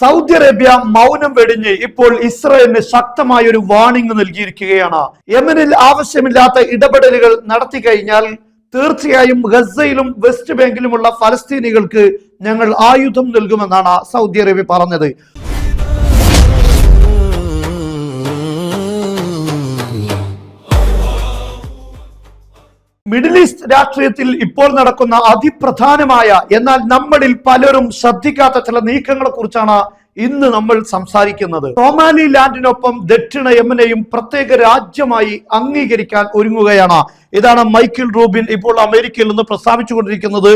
Saudi Arabia മൗനം വെടിഞ്ഞ് ഇപ്പോൾ ഇസ്രയേലിന് ശക്തമായ ഒരു വാണിംഗ് നൽകിയിരിക്കുകയാണ്. യമനിൽ ആവശ്യമില്ലാത്ത ഇടപെടലുകൾ നടത്തി കഴിഞ്ഞാൽ തീർച്ചയായും ഗസയിലും വെസ്റ്റ് ബാങ്കിലുമുള്ള ഫലസ്തീനികൾക്ക് ഞങ്ങൾ ആയുധം നൽകുമെന്നാണ് സൗദി അറേബ്യ പറഞ്ഞത്. മിഡിൽ ഈസ്റ്റ് രാഷ്ട്രീയത്തിൽ ഇപ്പോൾ നടക്കുന്ന അതിപ്രധാനമായ എന്നാൽ നമ്മളിൽ പലരും ശ്രദ്ധിക്കാത്ത ചില നീക്കങ്ങളെ കുറിച്ചാണ് ഇന്ന് നമ്മൾ സംസാരിക്കുന്നത്. സോമാലി ലാൻഡിനൊപ്പം ദക്ഷിണ യമനെയും പ്രത്യേക രാജ്യമായി അംഗീകരിക്കാൻ ഒരുങ്ങുകയാണ്. ഇതാണ് മൈക്കിൾ റൂബിൻ ഇപ്പോൾ അമേരിക്കയിൽ നിന്ന് പ്രസ്താവിച്ചുകൊണ്ടിരിക്കുന്നത്.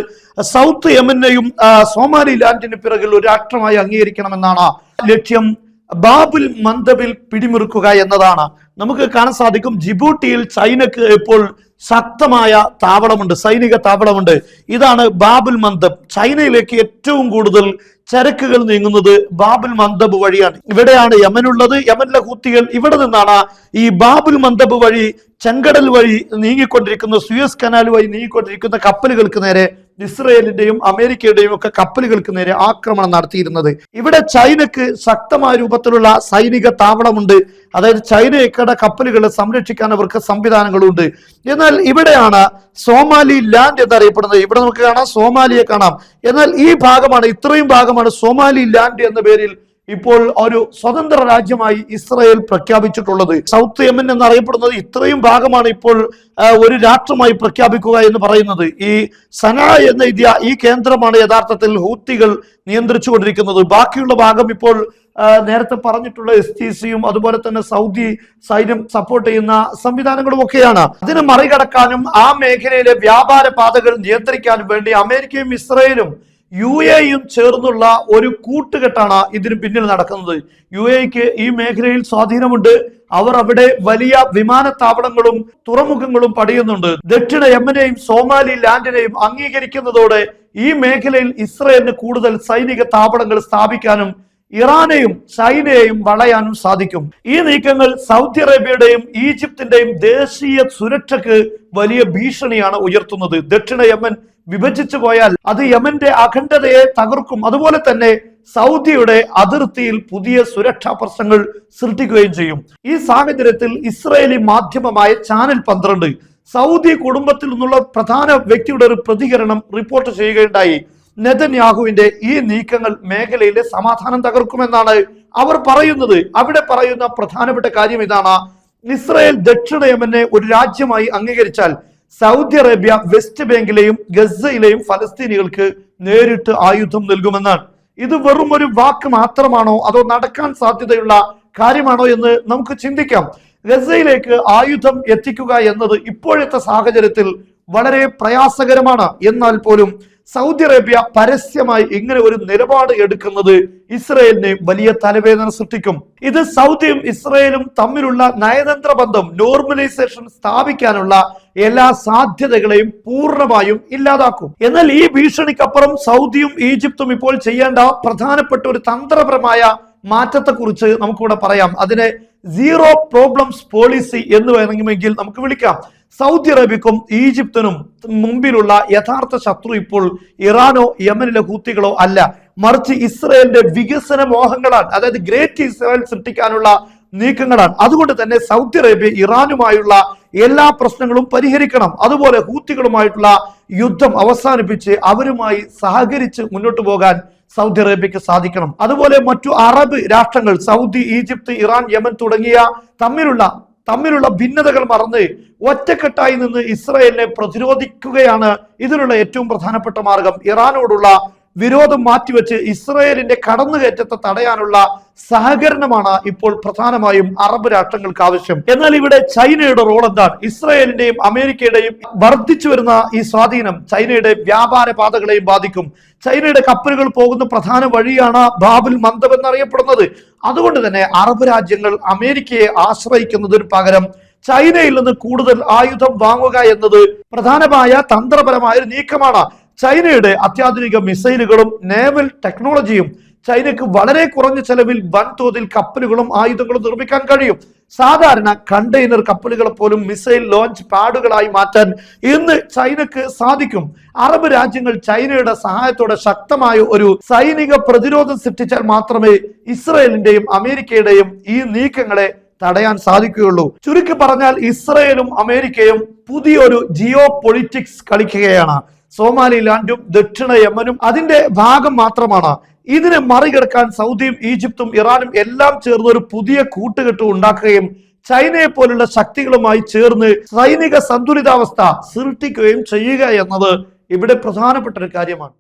സൗത്ത് യമനെയും സോമാലി ലാൻഡിന് പിറകിൽ ഒരു രാഷ്ട്രമായി അംഗീകരിക്കണമെന്നാണ് ലക്ഷ്യം. ബാബുൽ മന്ദബിൽ പിടിമുറുക്കുക എന്നതാണ്. നമുക്ക് കാണാൻ സാധിക്കും ജിബൂട്ടിയിൽ ചൈനക്ക് ഇപ്പോൾ ശക്തമായ താവളമുണ്ട് സൈനിക താവളമുണ്ട്. ഇതാണ് ബാബുൽ മന്ദബ്. ചൈനയിലേക്ക് ഏറ്റവും കൂടുതൽ ചരക്കുകൾ നീങ്ങുന്നത് ബാബുൽ മന്ദബ് വഴിയാണ്. ഇവിടെയാണ് യമനുള്ളത് യമനിലെ ഹൂത്തികൾ ഇവിടെ നിന്നാണ് ഈ ബാബുൽ മന്ദബ് വഴി ചെങ്കടൽ വഴി നീങ്ങിക്കൊണ്ടിരിക്കുന്ന സുയസ് കനാൽ വഴി നീങ്ങിക്കൊണ്ടിരിക്കുന്ന കപ്പലുകൾക്ക് നേരെ ഇസ്രയേലിന്റെയും അമേരിക്കയുടെയും ഒക്കെ കപ്പലുകൾക്ക് നേരെ ആക്രമണം നടത്തിയിരുന്നത്. ഇവിടെ ചൈനക്ക് ശക്തമായ രൂപത്തിലുള്ള സൈനിക താവളമുണ്ട്. അതായത് ചൈനയൊക്കെ കപ്പലുകളെ സംരക്ഷിക്കാൻ അവർക്ക് സംവിധാനങ്ങളുണ്ട്. എന്നാൽ ഇവിടെയാണ് സോമാലി ലാൻഡ് എന്നറിയപ്പെടുന്നത്. ഇവിടെ നമുക്ക് കാണാം സോമാലിയെ കാണാം. എന്നാൽ ഈ ഭാഗമാണ് ഇത്രയും ഭാഗമാണ് സോമാലി ലാൻഡ് എന്ന പേരിൽ ഇപ്പോൾ ഒരു സ്വതന്ത്ര രാജ്യമായി ഇസ്രയേൽ പ്രഖ്യാപിച്ചിട്ടുള്ളത്. സൗത്ത് യമൻ എന്നറിയപ്പെടുന്നത് ഇത്രയും ഭാഗമാണ് ഇപ്പോൾ ഒരു രാഷ്ട്രമായി പ്രഖ്യാപിക്കുക എന്ന് പറയുന്നത്. ഈ സന എന്ന ഇന്ത്യ ഈ കേന്ദ്രമാണ് യഥാർത്ഥത്തിൽ ഹൂത്തികൾ നിയന്ത്രിച്ചുകൊണ്ടിരിക്കുന്നത്. ബാക്കിയുള്ള ഭാഗം ഇപ്പോൾ നേരത്തെ പറഞ്ഞിട്ടുള്ള എസ് ടി സിയും അതുപോലെ തന്നെ സൗദി സൈന്യം സപ്പോർട്ട് ചെയ്യുന്ന സംവിധാനങ്ങളും ഒക്കെയാണ്. അതിന് മറികടക്കാനും ആ മേഖലയിലെ വ്യാപാര പാതകൾ നിയന്ത്രിക്കാനും വേണ്ടി അമേരിക്കയും ഇസ്രയേലും യു എയും ചേർന്നുള്ള ഒരു കൂട്ടുകെട്ടാണ് ഇതിന് പിന്നിൽ നടക്കുന്നത്. യു എക്ക് ഈ മേഖലയിൽ സ്വാധീനമുണ്ട്. അവർ അവിടെ വലിയ വിമാനത്താവളങ്ങളും തുറമുഖങ്ങളും പണിയുന്നുണ്ട്. ദക്ഷിണ യമനെയും സോമാലി ലാൻഡിനെയും അംഗീകരിക്കുന്നതോടെ ഈ മേഖലയിൽ ഇസ്രയേലിന് കൂടുതൽ സൈനിക താവളങ്ങൾ സ്ഥാപിക്കാനും ഇറാനെയും ചൈനയെയും വളയാനും സാധിക്കും. ഈ നീക്കങ്ങൾ സൗദി അറേബ്യയുടെയും ഈജിപ്തിന്റെയും ദേശീയ സുരക്ഷയ്ക്ക് വലിയ ഭീഷണിയാണ് ഉയർത്തുന്നത്. ദക്ഷിണ യമൻ വിഭജിച്ചു പോയാൽ അത് യമന്റെ അഖണ്ഡതയെ തകർക്കും. അതുപോലെ തന്നെ സൗദിയുടെ അതിർത്തിയിൽ പുതിയ സുരക്ഷാ പ്രശ്നങ്ങൾ സൃഷ്ടിക്കുകയും ചെയ്യും. ഈ സാഹചര്യത്തിൽ ഇസ്രയേലി മാധ്യമമായ ചാനൽ പന്ത്രണ്ട് സൗദി കുടുംബത്തിൽ നിന്നുള്ള പ്രധാന വ്യക്തിയുടെ ഒരു പ്രതികരണം റിപ്പോർട്ട് ചെയ്യുകയുണ്ടായി. നെതന്യാഹുവിന്റെ ഈ നീക്കങ്ങൾ മേഖലയിലെ സമാധാനം തകർക്കുമെന്നാണ് അവർ പറയുന്നത്. അവിടെ പറയുന്ന പ്രധാനപ്പെട്ട കാര്യം ഇതാണ്. ഇസ്രായേൽ ദക്ഷിണ യമനെ ഒരു രാജ്യമായി അംഗീകരിച്ചാൽ സൗദി അറേബ്യ വെസ്റ്റ് ബാങ്കിലെയും ഗസയിലെയും ഫലസ്തീനികൾക്ക് നേരിട്ട് ആയുധം നൽകുമെന്നാണ്. ഇത് വെറും ഒരു വാക്ക് മാത്രമാണോ അതോ നടക്കാൻ സാധ്യതയുള്ള കാര്യമാണോ എന്ന് നമുക്ക് ചിന്തിക്കാം. ഗസയിലേക്ക് ആയുധം എത്തിക്കുക എന്നത് ഇപ്പോഴത്തെ സാഹചര്യത്തിൽ വളരെ പ്രയാസകരമാണ്. എന്നാൽ പോലും സൗദി അറേബ്യ പരസ്യമായി ഇങ്ങനെ ഒരു നിലപാട് എടുക്കുന്നത് ഇസ്രയേലിന് വലിയ തലവേദന സൃഷ്ടിക്കും. ഇത് സൗദിയും ഇസ്രയേലും തമ്മിലുള്ള നയതന്ത്ര ബന്ധം നോർമലൈസേഷൻ സ്ഥാപിക്കാനുള്ള എല്ലാ സാധ്യതകളെയും പൂർണമായും ഇല്ലാതാക്കും. എന്നാൽ ഈ ഭീഷണിക്കപ്പുറം സൗദിയും ഈജിപ്തും ഇപ്പോൾ ചെയ്യേണ്ട പ്രധാനപ്പെട്ട ഒരു തന്ത്രപരമായ മാറ്റത്തെക്കുറിച്ച് നമുക്കിവിടെ പറയാം. അതിനെ സീറോ പ്രോബ്ലംസ് പോളിസി എന്ന് വേണമെങ്കിൽ നമുക്ക് വിളിക്കാം. സൗദി അറേബ്യക്കും ഈജിപ്തിനും മുമ്പിലുള്ള യഥാർത്ഥ ശത്രു ഇപ്പോൾ ഇറാനോ യമനിലെ ഹൂത്തികളോ അല്ല. മറിച്ച് ഇസ്രയേലിന്റെ വികസന മോഹങ്ങളാണ് അതായത് ഗ്രേറ്റ് ഇസ്രായേൽ സൃഷ്ടിക്കാനുള്ള നീക്കങ്ങളാണ്. അതുകൊണ്ട് തന്നെ സൗദി അറേബ്യ ഇറാനുമായുള്ള എല്ലാ പ്രശ്നങ്ങളും പരിഹരിക്കണം. അതുപോലെ ഹൂത്തികളുമായിട്ടുള്ള യുദ്ധം അവസാനിപ്പിച്ച് അവരുമായി സഹകരിച്ച് മുന്നോട്ട് പോകാൻ സൗദി അറേബ്യക്ക് സാധിക്കണം. അതുപോലെ മറ്റു അറബ് രാഷ്ട്രങ്ങൾ സൗദി ഈജിപ്ത് ഇറാൻ യമൻ തുടങ്ങിയ തമ്മിലുള്ള തമ്മിലുള്ള ഭിന്നതകൾ മറന്ന് ഒറ്റക്കെട്ടായി നിന്ന് ഇസ്രയേലിനെ പ്രതിരോധിക്കുകയാണ് ഇതിനുള്ള ഏറ്റവും പ്രധാനപ്പെട്ട മാർഗം. ഇറാനോടുള്ള വിരോധം മാറ്റിവെച്ച് ഇസ്രയേലിന്റെ കടന്നുകയറ്റത്തെ തടയാനുള്ള സഹകരണമാണ് ഇപ്പോൾ പ്രധാനമായും അറബ് രാഷ്ട്രങ്ങൾക്ക് ആവശ്യം. എന്നാൽ ഇവിടെ ചൈനയുടെ റോൾ എന്താണ്? ഇസ്രയേലിന്റെയും അമേരിക്കയുടെയും വർദ്ധിച്ചു വരുന്ന ഈ സ്വാധീനം ചൈനയുടെ വ്യാപാര പാതകളെയും ബാധിക്കും. ചൈനയുടെ കപ്പലുകൾ പോകുന്ന പ്രധാന വഴിയാണ് ബാബുൽ മന്ദബ് എന്നറിയപ്പെടുന്നത്. അതുകൊണ്ട് തന്നെ അറബ് രാജ്യങ്ങൾ അമേരിക്കയെ ആശ്രയിക്കുന്നതിന് പകരം ചൈനയിൽ നിന്ന് കൂടുതൽ ആയുധം വാങ്ങുക എന്നത് പ്രധാനമായ തന്ത്രപരമായ ഒരു നീക്കമാണ്. ചൈനയുടെ അത്യാധുനിക മിസൈലുകളും നേവൽ ടെക്നോളജിയും ചൈനയ്ക്ക് വളരെ കുറഞ്ഞ ചെലവിൽ വൻതോതിൽ കപ്പലുകളും ആയുധങ്ങളും നിർമ്മിക്കാൻ കഴിയും. സാധാരണ കണ്ടെയ്നർ കപ്പലുകളെ പോലും മിസൈൽ ലോഞ്ച് പാഡുകളായി മാറ്റാൻ ഇന്ന് ചൈനക്ക് സാധിക്കും. അറബ് രാജ്യങ്ങൾ ചൈനയുടെ സഹായത്തോടെ ശക്തമായ ഒരു സൈനിക പ്രതിരോധം സൃഷ്ടിച്ചാൽ മാത്രമേ ഇസ്രയേലിന്റെയും അമേരിക്കയുടെയും ഈ നീക്കങ്ങളെ തടയാൻ സാധിക്കുകയുള്ളൂ. ചുരുക്കി പറഞ്ഞാൽ ഇസ്രയേലും അമേരിക്കയും പുതിയൊരു ജിയോ പൊളിറ്റിക്സ് കളിക്കുകയാണ്. സോമാലിലാൻഡും ദക്ഷിണ യമനും അതിന്റെ ഭാഗം മാത്രമാണ്. ഇതിനെ മറികടക്കാൻ സൗദിയും ഈജിപ്തും ഇറാനും എല്ലാം ചേർന്ന് ഒരു പുതിയ കൂട്ടുകെട്ട് ഉണ്ടാക്കുകയും ചൈനയെ പോലുള്ള ശക്തികളുമായി ചേർന്ന് സൈനിക സന്തുലിതാവസ്ഥ സൃഷ്ടിക്കുകയും ചെയ്യുക എന്നത് ഇവിടെ പ്രധാനപ്പെട്ട ഒരു കാര്യമാണ്.